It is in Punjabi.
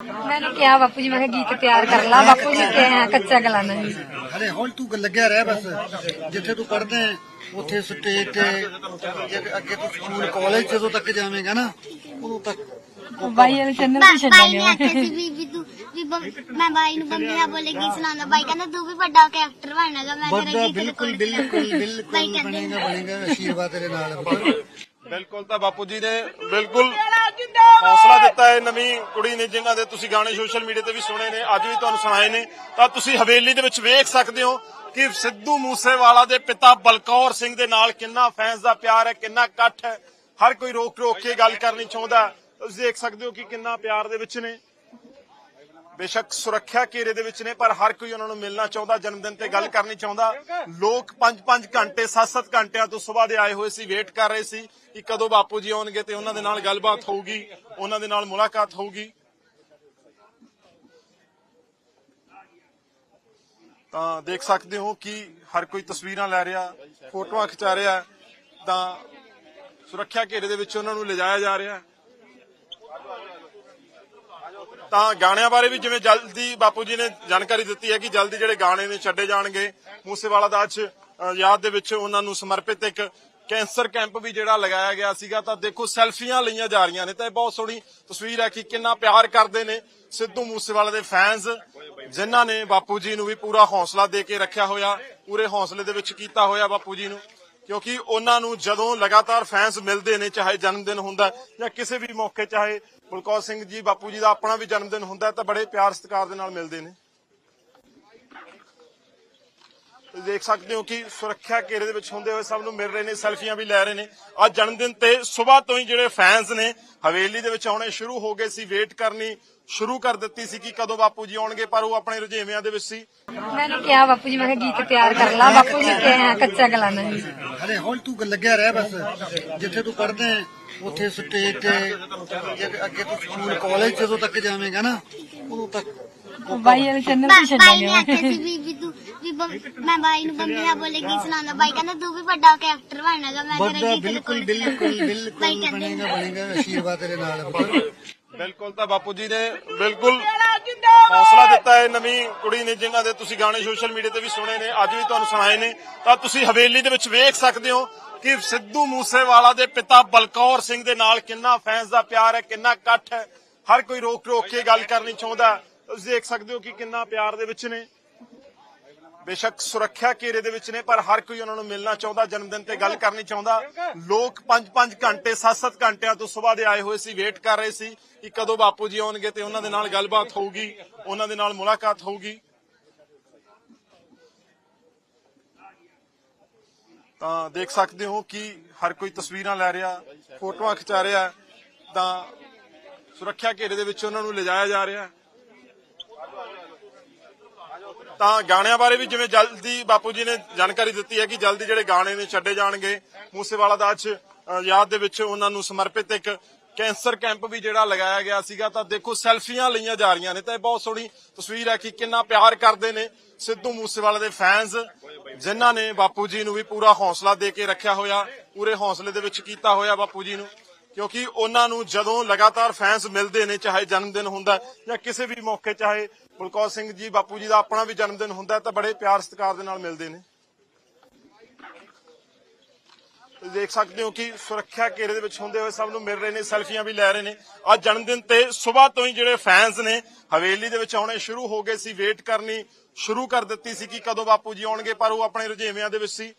ਮੈਂ ਉਹਨੂੰ ਕਿਹਾ ਬਾਪੂ ਜੀ ਮੈਂ ਕਿਹਾ ਗੀਤ ਤਿਆਰ ਕਰ ਲਾ ਬਾਪੂ ਜੀ ਕਿਹਾ ਕੱਚਾ ਗਲਾਣਾ ਜੀ ਹਲੇ ਹੁਣ ਤੂੰ ਲੱਗਿਆ ਰਹਿ ਬਸ। ਜਿੱਥੇ ਤੂੰ ਪੜਦਾ ਉੱਥੇ ਸਟੇਜ ਤੇ ਅੱਗੇ ਤੂੰ ਸਕੂਲ ਕਾਲਜ ਜਦੋਂ ਤੱਕ ਜਾਵੇਂਗਾ ਨਾ ਉਦੋਂ ਤੱਕ ਬਾਈ ਵਾਲੇ ਚੰਨਰ ਨੂੰ ਛੱਡ ਬਾਈ ਮੈਂ। ਬਾਈ ਨੂੰ ਬੰਬੀਹਾ ਬੋਲੇ ਗੀਤ ਸੁਣਾਉਂਦਾ। ਬਾਈ ਕਹਿੰਦਾ ਤੂੰ ਵੀ ਵੱਡਾ ਹੋ ਬਣਨਾਗਾ ਮੈਂ ਬੰਦਾ ਤੇਰਾ ਗੀਤ ਬਿਲਕੁਲ ਬਿਲਕੁਲ ਬਿਲਕੁਲ ਬਣੇਗਾ ਬਣੇਗਾ ਆਸ਼ੀਰਵਾਦ ਤੇਰੇ ਨਾਲ ਬਿਲਕੁਲ ਤਾਂ ਬਾਪੂ ਜੀ ਨੇ ਬਿਲਕੁਲ ਹੌਸਲਾ ਦਿੱਤਾ ਹੈ ਨਵੀਂ ਕੁੜੀ ਨੇ, ਜਿਨ੍ਹਾਂ ਦੇ ਤੁਸੀਂ ਗਾਣੇ ਸੋਸ਼ਲ ਮੀਡੀਆ ਤੇ ਵੀ ਸੁਣੇ ਨੇ, ਅੱਜ ਵੀ ਤੁਹਾਨੂੰ ਸੁਣਾਏ ਨੇ। ਤਾਂ ਤੁਸੀਂ ਹਵੇਲੀ ਦੇ ਵਿੱਚ ਵੇਖ ਸਕਦੇ ਹੋ ਕਿ ਸਿੱਧੂ ਮੂਸੇਵਾਲਾ ਦੇ ਪਿਤਾ ਬਲਕੌਰ ਸਿੰਘ ਦੇ ਨਾਲ ਕਿੰਨਾ ਫੈਨਸ ਦਾ ਪਿਆਰ ਹੈ, ਕਿੰਨਾ ਇਕੱਠ ਹੈ। ਹਰ ਕੋਈ ਰੋਕ ਰੋਕ ਕੇ ਗੱਲ ਕਰਨੀ ਚਾਹੁੰਦਾ ਤੁਸੀਂ ਦੇਖ ਸਕਦੇ ਹੋ ਕਿ ਕਿੰਨਾ ਪਿਆਰ ਦੇ ਵਿੱਚ ਨੇ। ਬੇਸ਼ੱਕ ਸੁਰੱਖਿਆ ਘੇਰੇ ਦੇ ਵਿੱਚ ਨੇ, ਪਰ ਹਰ ਕੋਈ ਉਹਨਾਂ ਨੂੰ ਮਿਲਣਾ ਚਾਹੁੰਦਾ ਜਨਮ ਦਿਨ ਤੇ ਗੱਲ ਕਰਨੀ ਚਾਹੁੰਦਾ। ਲੋਕ 5-5 ਘੰਟੇ 7-7 ਘੰਟਿਆਂ ਤੋਂ ਸਵੇਰ ਦੇ ਆਏ ਹੋਏ ਸੀ, ਵੇਟ ਕਰ ਰਹੇ ਸੀ ਕਿ ਕਦੋਂ ਬਾਪੂ ਜੀ ਆਉਣਗੇ ਤੇ ਉਹਨਾਂ ਦੇ ਨਾਲ ਗੱਲਬਾਤ ਹੋਊਗੀ, ਉਹਨਾਂ ਦੇ ਨਾਲ ਮੁਲਾਕਾਤ ਹੋਊਗੀ। ਤਾਂ ਦੇਖ ਸਕਦੇ ਹੋ ਕਿ ਹਰ ਕੋਈ ਤਸਵੀਰਾਂ ਲੈ ਰਿਹਾ, ਫੋਟੋਆਂ ਖਿਚਾ ਰਿਹਾ, ਤਾਂ ਸੁਰੱਖਿਆ ਘੇਰੇ ਦੇ ਵਿੱਚ ਉਹਨਾਂ ਨੂੰ ਲਿਜਾਇਆ ਜਾ ਰਿਹਾ। ਤਾਂ ਗਾਣਿਆਂ ਬਾਰੇ ਵੀ ਜਿਵੇਂ ਜਲਦੀ ਬਾਪੂ ਜੀ ਨੇ ਜਾਣਕਾਰੀ ਦਿੱਤੀ ਹੈ ਕਿ ਜਲਦੀ ਜਿਹੜੇ ਗਾਣੇ ਨੇ ਛੱਡੇ ਜਾਣਗੇ। ਮੂਸੇਵਾਲਾ ਦਾ ਅੱਜ ਯਾਦ ਦੇ ਵਿੱਚ ਉਹਨਾਂ ਨੂੰ ਸਮਰਪਿਤ ਇੱਕ ਕੈਂਸਰ ਕੈਂਪ ਵੀ ਜਿਹੜਾ ਲਗਾਇਆ ਗਿਆ ਸੀਗਾ। ਤਾਂ ਦੇਖੋ, ਸੈਲਫੀਆਂ ਲਈਆਂ ਜਾ ਰਹੀਆਂ ਨੇ। ਤਾਂ ਇਹ ਬਹੁਤ ਸੋਹਣੀ ਤਸਵੀਰ ਹੈ ਕਿ ਕਿੰਨਾ ਪਿਆਰ ਕਰਦੇ ਨੇ ਸਿੱਧੂ ਮੂਸੇਵਾਲੇ ਦੇ ਫੈਨਸ ਜਿਨ੍ਹਾਂ ਨੇ ਬਾਪੂ ਜੀ ਨੂੰ ਵੀ ਪੂਰਾ ਹੌਸਲਾ ਦੇ ਕੇ ਰੱਖਿਆ ਹੋਇਆ, ਪੂਰੇ ਹੌਸਲੇ ਦੇ ਵਿੱਚ ਕੀਤਾ ਹੋਇਆ ਬਾਪੂ ਜੀ ਨੂੰ। ਕਿਉਂਕਿ ਉਹਨਾਂ ਨੂੰ ਜਦੋਂ ਲਗਾਤਾਰ ਫੈਨਸ ਮਿਲਦੇ ਨੇ, ਚਾਹੇ ਜਨਮ ਦਿਨ ਹੁੰਦਾ ਜਾਂ ਕਿਸੇ ਵੀ ਮੌਕੇ, ਚਾਹੇ ਬਲਕੌਰ ਸਿੰਘ ਜੀ, ਬਾਪੂ ਜੀ ਦਾ ਆਪਣਾ ਵੀ ਜਨਮ ਦਿਨ ਹੁੰਦਾ ਤਾਂ ਬੜੇ ਪਿਆਰ ਸਤਿਕਾਰ ਦੇ ਨਾਲ ਮਿਲਦੇ ਨੇ ਤੁਸੀਂ ਦੇਖ ਸਕਦੇ ਹੋ ਕਿ ਸੁਰੱਖਿਆ ਘੇਰੇ ਦੇ ਵਿੱਚ ਹੁੰਦੇ ਹੋਏ ਸਭ ਨੂੰ ਮਿਲ ਰਹੇ ਨੇ ਸੈਲਫੀਆਂ ਵੀ ਲੈ ਰਹੇ ਨੇ। ਅੱਜ ਜਨਮ ਦਿਨ ਤੇ ਸਵੇਰ ਤੋਂ ਹੀ ਜਿਹੜੇ ਫੈਨਸ ਨੇ ਹਵੇਲੀ ਦੇ ਵਿੱਚ ਆਉਣੇ ਸ਼ੁਰੂ ਹੋ ਗਏ ਸੀ ਵੇਟ ਕਰਨੀ ਸ਼ੁਰੂ ਕਰ ਦਿੱਤੀ ਸੀ ਕਿ ਕਦੋਂ ਬਾਪੂ ਜੀ ਆਉਣਗੇ ਪਰ ਉਹ ਆਪਣੇ ਰੁਝੇਵਿਆਂ ਦੇ ਵਿੱਚ ਸੀ। ਮੈਂ ਕਿਹਾ ਬਾਪੂ ਜੀ ਮੈਂ ਕਿਹਾ ਗੀਤ ਤਿਆਰ ਕਰ ਲਾ ਬਾਪੂ ਜੀ ਕਿਹਾ ਕੱਚਾ ਗਲਾਨਾ ਜੀ ਹਲੇ ਹੁਣ ਤੂੰ ਲੱਗਿਆ ਰਹਿ ਬਸ ਜਿੱਥੇ ਤੂੰ ਪੜਦੇ ਉੱਥੇ ਸਟੇਜ ਤੇ ਅੱਗੇ ਤੂੰ ਸਕੂਲ ਕਾਲਜ ਜਦੋਂ ਤੱਕ ਜਾਵੇਂਗਾ ਨਾ ਉਦੋਂ ਤੱਕ ਬਾਈ ਵਾਲੇ ਚੰਨਰ ਤੇ ਛੱਡਾਂਗੇ ਬਾਈ ਮੈਂ ਬਾਈ ਨੂੰ ਬੰਦੇ ਦਾ ਬੋਲੇ ਗੀਤ ਸੁਣਾਉਂਦਾ ਬਾਈ ਕਹਿੰਦਾ ਤੂੰ ਵੀ ਵੱਡਾ ਹੋ ਕੇ ਐਕਟਰ ਬਣੇਗਾ ਮੈਂ ਤੇਰਾ ਵੱਡਾ ਗੀਤ ਬਿਲਕੁਲ ਬਿਲਕੁਲ ਕਰਾਂਗਾ। ਬਾਈ ਬਿਲਕੁਲ ਕਹਿੰਦੇ ਬਣੇਗਾ ਬਣੇਗਾ ਆਸ਼ੀਰਵਾਦ ਤੇਰੇ ਨਾਲ। ਬਿਲਕੁਲ ਤਾਂ ਬਾਪੂ ਜੀ ਨੇ ਬਿਲਕੁਲ ਹੌਸਲਾ ਦਿੱਤਾ ਹੈ ਨਵੀਂ ਕੁੜੀ ਨੇ ਜਿਨ੍ਹਾਂ ਦੇ ਤੁਸੀਂ ਗਾਣੇ ਸੋਸ਼ਲ ਮੀਡੀਆ ਤੇ ਵੀ ਸੁਣੇ ਨੇ ਅੱਜ ਵੀ ਤੁਹਾਨੂੰ ਸੁਣਾਏ ਨੇ ਤਾਂ ਤੁਸੀਂ ਹਵੇਲੀ ਦੇ ਵਿੱਚ ਵੇਖ ਸਕਦੇ ਹੋ ਕਿ ਸਿੱਧੂ ਮੂਸੇਵਾਲਾ ਦੇ ਪਿਤਾ ਬਲਕੌਰ ਸਿੰਘ ਦੇ ਨਾਲ ਕਿੰਨਾ ਫੈਨਸ ਦਾ ਪਿਆਰ ਹੈ ਕਿੰਨਾ ਇਕੱਠ ਹੈ ਹਰ ਕੋਈ ਰੋਕ ਰੋਕ ਕੇ ਗੱਲ ਕਰਨੀ ਚਾਹੁੰਦਾ। ਤੁਸੀਂ ਦੇਖ ਸਕਦੇ ਹੋ ਕਿ ਕਿੰਨਾ ਪਿਆਰ ਦੇ ਵਿੱਚ ਨੇ ਬੇਸ਼ੱਕ ਸੁਰੱਖਿਆ ਘੇਰੇ ਦੇ ਵਿੱਚ ਨੇ, ਪਰ ਹਰ ਕੋਈ ਉਹਨਾਂ ਨੂੰ ਮਿਲਣਾ ਚਾਹੁੰਦਾ ਜਨਮ ਦਿਨ ਤੇ ਗੱਲ ਕਰਨੀ ਚਾਹੁੰਦਾ। ਲੋਕ 5-5 ਘੰਟੇ 7-7 ਘੰਟਿਆਂ ਤੋਂ ਸਵੇਰ ਦੇ ਆਏ ਹੋਏ ਸੀ, ਵੇਟ ਕਰ ਰਹੇ ਸੀ ਕਿ ਕਦੋਂ ਬਾਪੂ ਜੀ ਆਉਣਗੇ ਤੇ ਉਹਨਾਂ ਦੇ ਨਾਲ ਗੱਲਬਾਤ ਹੋਊਗੀ, ਉਹਨਾਂ ਦੇ ਨਾਲ ਮੁਲਾਕਾਤ ਹੋਊਗੀ। ਤਾਂ ਦੇਖ ਸਕਦੇ ਹੋ ਕਿ ਹਰ ਕੋਈ ਤਸਵੀਰਾਂ ਲੈ ਰਿਹਾ, ਫੋਟੋਆਂ ਖਿਚਾ ਰਿਹਾ, ਤਾਂ ਸੁਰੱਖਿਆ ਘੇਰੇ ਦੇ ਵਿੱਚ ਉਹਨਾਂ ਨੂੰ ਲਿਜਾਇਆ ਜਾ ਰਿਹਾ। ਤਾਂ ਗਾਣਿਆਂ ਬਾਰੇ ਵੀ ਜਿਵੇਂ ਜਲਦੀ ਬਾਪੂ ਜੀ ਨੇ ਜਾਣਕਾਰੀ ਦਿੱਤੀ ਹੈ ਕਿ ਜਲਦੀ ਜਿਹੜੇ ਗਾਣੇ ਨੇ ਛੱਡੇ ਜਾਣਗੇ। ਮੂਸੇਵਾਲਾ ਦਾ ਅੱਜ ਯਾਦ ਦੇ ਵਿੱਚ ਉਹਨਾਂ ਨੂੰ ਸਮਰਪਿਤ ਇੱਕ ਕੈਂਸਰ ਕੈਂਪ ਵੀ ਜਿਹੜਾ ਲਗਾਇਆ ਗਿਆ ਸੀਗਾ। ਤਾਂ ਦੇਖੋ, ਸੈਲਫੀਆਂ ਲਈਆਂ ਜਾ ਰਹੀਆਂ ਨੇ। ਤਾਂ ਇਹ ਬਹੁਤ ਸੋਹਣੀ ਤਸਵੀਰ ਹੈ ਕਿ ਕਿੰਨਾ ਪਿਆਰ ਕਰਦੇ ਨੇ ਸਿੱਧੂ ਮੂਸੇਵਾਲੇ ਦੇ ਫੈਨਸ ਜਿਨ੍ਹਾਂ ਨੇ ਬਾਪੂ ਜੀ ਨੂੰ ਵੀ ਪੂਰਾ ਹੌਸਲਾ ਦੇ ਕੇ ਰੱਖਿਆ ਹੋਇਆ, ਪੂਰੇ ਹੌਸਲੇ ਦੇ ਵਿੱਚ ਕੀਤਾ ਹੋਇਆ ਬਾਪੂ ਜੀ ਨੂੰ। ਕਿਉਂਕਿ ਉਹਨਾਂ ਨੂੰ ਜਦੋਂ ਲਗਾਤਾਰ ਫੈਨਸ ਮਿਲਦੇ ਨੇ, ਚਾਹੇ ਜਨਮ ਦਿਨ ਹੁੰਦਾ ਜਾਂ ਕਿਸੇ ਵੀ ਮੌਕੇ, ਚਾਹੇ ਬਲਕੌਰ ਸਿੰਘ ਜੀ, ਬਾਪੂ ਜੀ ਦਾ ਆਪਣਾ ਵੀ ਜਨਮ ਦਿਨ ਹੁੰਦਾ ਤਾਂ ਬੜੇ ਪਿਆਰ ਸਤਿਕਾਰ ਦੇ ਨਾਲ ਮਿਲਦੇ ਨੇ। ਦੇਖ ਸਕਦੇ ਹੋ ਕਿ ਸੁਰੱਖਿਆ ਘੇਰੇ ਦੇ ਵਿੱਚ ਹੁੰਦੇ ਹੋਏ ਸਭ ਨੂੰ ਮਿਲ ਰਹੇ ਨੇ, ਸੈਲਫੀਆਂ ਵੀ ਲੈ ਰਹੇ ਨੇ। ਅੱਜ ਜਨਮ ਦਿਨ ਤੇ ਸਵੇਰ ਤੋਂ ਹੀ ਜਿਹੜੇ ਫੈਨਸ ਨੇ, ਹਵੇਲੀ ਦੇ ਵਿੱਚ ਆਉਣੇ ਸ਼ੁਰੂ ਹੋ ਗਏ ਸੀ ਵੇਟ ਕਰਨੀ ਸ਼ੁਰੂ ਕਰ ਦਿੱਤੀ ਸੀ ਕਿ ਕਦੋਂ ਬਾਪੂ ਜੀ ਆਉਣਗੇ, ਪਰ ਉਹ ਆਪਣੇ ਰੁਝੇਵਿਆਂ ਦੇ ਵਿੱਚ ਸੀ।